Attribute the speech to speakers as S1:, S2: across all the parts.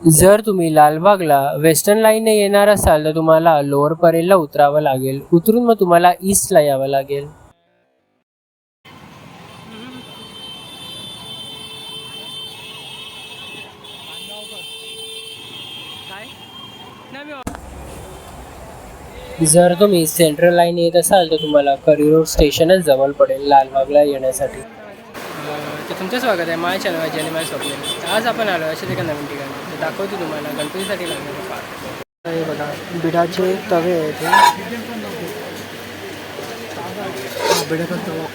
S1: जर तुम्ही लालबागला वेस्टर्न लाईनने येणार असाल तर तुम्हाला लोअर परेलला उतरावं लागेल. उतरून मग तुम्हाला ईस्टला यावं लागेल. जर तुम्ही सेंट्रल लाईन येत असाल तर तुम्हाला करी रोड स्टेशनच जवळ पडेल लालबागला येण्यासाठी. तुमचं स्वागत आहे माझ्या चॅनल आणि माझ्या स्वप्न आज आपण आलो अशाच एका नवीन ठिकाणी. दाखवतो तुम्हाला गणपतीसाठी लागणारे पार्क. हे बघा बिडाचे तवे आहेत हे.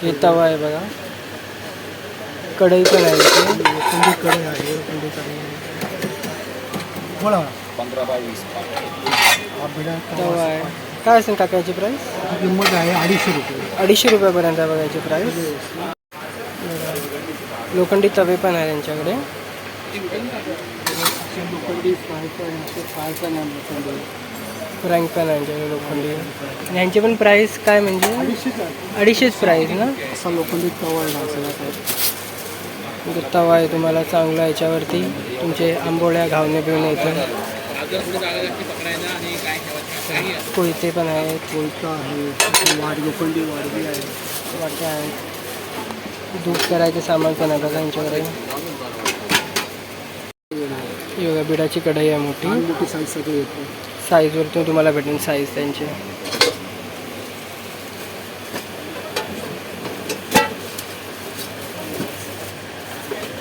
S1: हे तवा आहे बघा. कढई पण आहे इथे.
S2: कढई आहे लोखंडी कढई बोला हा बिडा
S1: तवा आहे. काय असेल काकाची प्राईस
S2: हा किंमत आहे अडीचशे रुपये.
S1: अडीचशे रुपयापर्यंत आहे बघायची प्राईस लोखंडी तवे पण आहे त्यांच्याकडे.
S2: लोखंडी फ्राय पॅन आहे लोखंडी
S1: फ्रँक आहे आणि ह्यांची पण प्राईस काय म्हणजे?
S2: अडीचशेच आहे.
S1: प्राईस ना?
S2: असा लोखंडी तवा आहे
S1: तो तवा आहे तुम्हाला चांगला याच्यावरती. तुमचे आंबोळ्या घावणे बिवणे येतं कोयते पण आहेत
S2: कोयता आहे वाड लोखंडी वाडगी आहे.
S1: वाट्या आहेत. दूध करायचे सामान पण आहे बघा यांच्याकडे. ही बघा बिडाची कढई आहे मोठी.
S2: मोठी साईज सगळं येते.
S1: साईजवरती तुम्हाला भेटेल साईज त्यांची.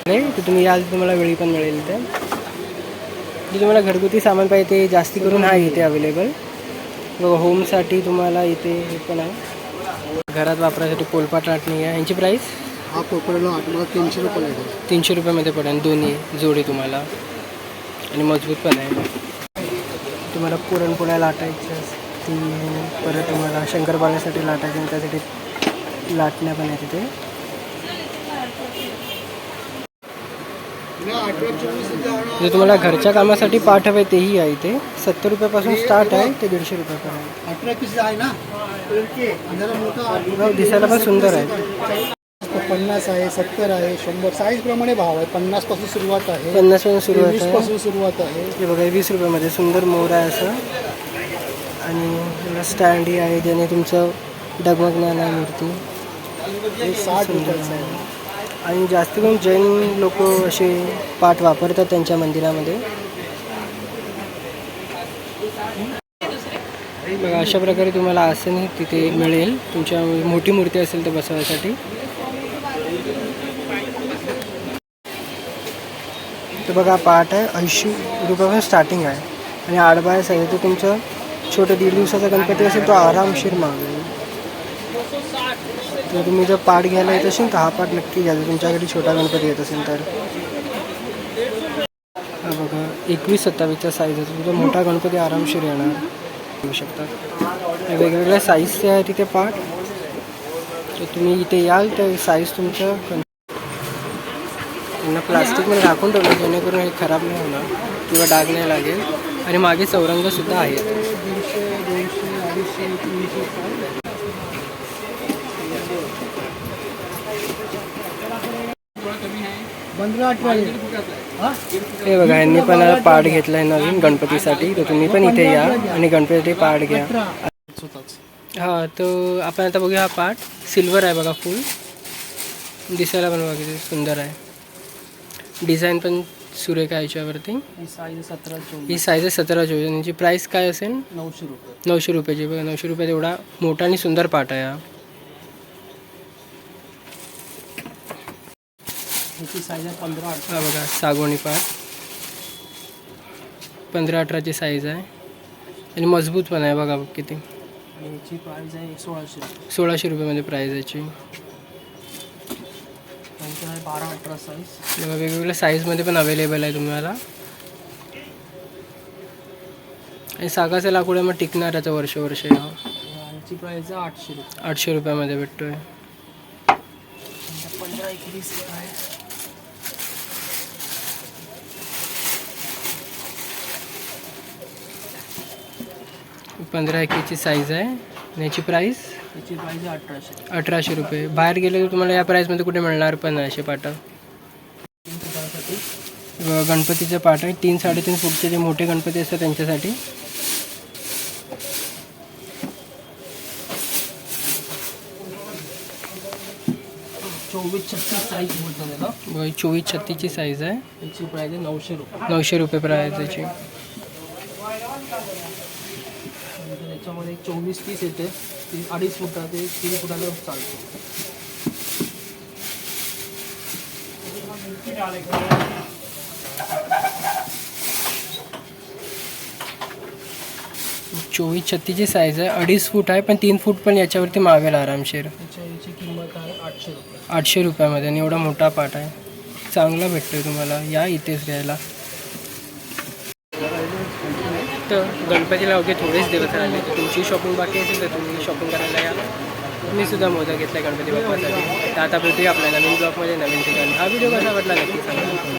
S1: नाही तर तुम्ही याल तर तुम्हाला वेळी पण मिळेल ते. जे तुम्हाला घरगुती सामान पाहिजे ते जास्ती करून आहे इथे अवेलेबल बघा होमसाठी तुम्हाला इथे हे पण आहे. घरात वापरायसाठी पोलपाट लाटणी आहे. यांची प्राईस
S2: हा पोपळला आठ मला तीनशे रुपये
S1: तीनशे रुपयामध्ये पडेल दोन्ही जोडी तुम्हाला. आणि मजबूत पण आहे. तुम्हाला पुरणपोळ्या लाटायच्या ती परत तुम्हाला शंकरपाण्यासाठी लाटायचे आणि त्यासाठी लाटण्या पण आहे तिथे. जे तुम्हाला घरच्या कामासाठी पाठ हवे तेही आहे इथे. सत्तर रुपयापासून स्टार्ट आहे ते दीडशे रुपयापर्यंत. हो, दिसायला पण सुंदर आहे.
S2: पन्नास आहे सत्तर आहे शंभर. साईज प्रमाणे भाव आहे. पन्नासपासून सुरुवात आहे.
S1: पन्नासपासून सुरुवात
S2: वीस
S1: आहे.
S2: पासून सुरुवात आहे.
S1: हे बघा वीस रुपयामध्ये सुंदर मोर आहे असं. आणि स्टँडी आहे ज्याने तुमचं डगमगणार नाही मूर्ती
S2: हे साठ रुपयाचं आहे.
S1: आणि जास्त करून जैन लोक असे पाठ वापरतात त्यांच्या मंदिरामध्ये. बघा अशा प्रकारे तुम्हाला आसन तिथे मिळेल. तुमच्या मोठी मूर्ती असेल तर बसवायसाठी. बघा पाठ आहे. ऐंशी रुपयापासून स्टार्टिंग आहे. आणि आडबाय आहे. तो तुमचं छोटं दीड दिवसाचा गणपती असेल तो आरामशीर मागेल. तर तुम्ही जर पाठ घ्यायला येत असेल तर हा पाठ नक्की घ्या. जर तुमच्याकडे छोटा गणपती येत असेल तर. हा बघा एकवीस सत्तावीसचा साईज आहे. तुमचा मोठा गणपती आरामशीर येणार. येऊ शकतात. वेगवेगळ्या साईजचे आहे तिथे पाठ. तर तुम्ही इथे याल तर साईज तुमचं कन त्यांना प्लास्टिकमध्ये राखून ठेवलं जेणेकरून हे खराब नाही होणार किंवा डाग नाही लागेल. आणि मागे चौरंगसुद्धा आहेत.
S2: हे
S1: बघा यांनी पण पाठ घेतलाय नवीन गणपतीसाठी. तर तुम्ही पण इथे या आणि गणपतीसाठी पाठ घ्या.
S2: हां
S1: हा तो आपण आता बघूया हा पाठ सिल्वर आहे बघा फुल. दिसायला पण बघा सुंदर आहे. डिझाईन पण सुरेख आहे याच्यावरती?
S2: ही साईज सतरा चोवीस.
S1: ही साईज आहे सतरा चोवीस. याची प्राईस काय असेल?
S2: नऊशे रुपये.
S1: नऊशे रुपयाची. बघा नऊशे रुपयात एवढा मोठा आणि सुंदर पाठ आहे हा.
S2: ह्याची साईज आहे पंधरा अठरा.
S1: हा बघा सागवणी पाठ पंधरा अठराची साईज आहे. आणि मजबूत पण आहे बघा किती.
S2: आणि प्राईज आहे सोळाशे. रुपये
S1: सोळाशे रुपयामध्ये प्राईज याची.
S2: त्यांची आहे बारा अठरा साईज
S1: वेगवेगळ्या साईजमध्ये पण अवेलेबल आहे तुम्हाला. आणि सागाचं लाकूड आहे मग टिकणार याचं वर्ष वर्ष. हा
S2: याची प्राईज आहे आठशे रुपये.
S1: आठशे रुपयामध्ये भेटतोय.
S2: पंधरा एकवीस आहे.
S1: पंधरा एकवीसची साईज आहे. आणि याची प्राईस
S2: याची प्राईज आहे अठराशे.
S1: अठराशे रुपये. बाहेर गेले तर तुम्हाला या प्राईसमध्ये कुठे मिळणार पण नाही असे पाटा? गणपतीचे पाठ आहे. तीन साडेतीन फूटचे जे मोठे गणपती असतात त्यांच्यासाठी.
S3: चोवीस छत्तीस साईज बोलतो त्याला.
S1: बघा चोवीस छत्तीसची साईज आहे.
S3: त्याची प्राईज आहे नऊशे रुपये.
S1: नऊशे रुपये प्राईज त्याची.
S3: नंतर याच्यामध्ये चोवीस तीस येते. ती अडीच फुटा ते तीन फुटाला चालतो.
S1: चोवीस छत्तीसची साईज आहे. अडीच फूट आहे पण तीन फूट पण याच्यावरती मावेल आरामशीर.
S3: याची किंमत आहे आठशे रुपये.
S1: आठशे रुपयामध्ये आणि एवढा मोठा पाट आहे. चांगला भेटतोय तुम्हाला. या इथेच घ्यायला. तर गणपतीला अवघे थोडेच दिवस राहिले. तर तुमची शॉपिंग बाकी असेल तर तुम्ही शॉपिंग करायला या. मी सुद्धा मोदक घेतला गणपती बाप्पासाठी. तर आता भेटूया आपल्या नवीन ब्लॉगमध्ये नवीन ठिकाणी. हा व्हिडिओ कसा वाटला नक्की सांगा.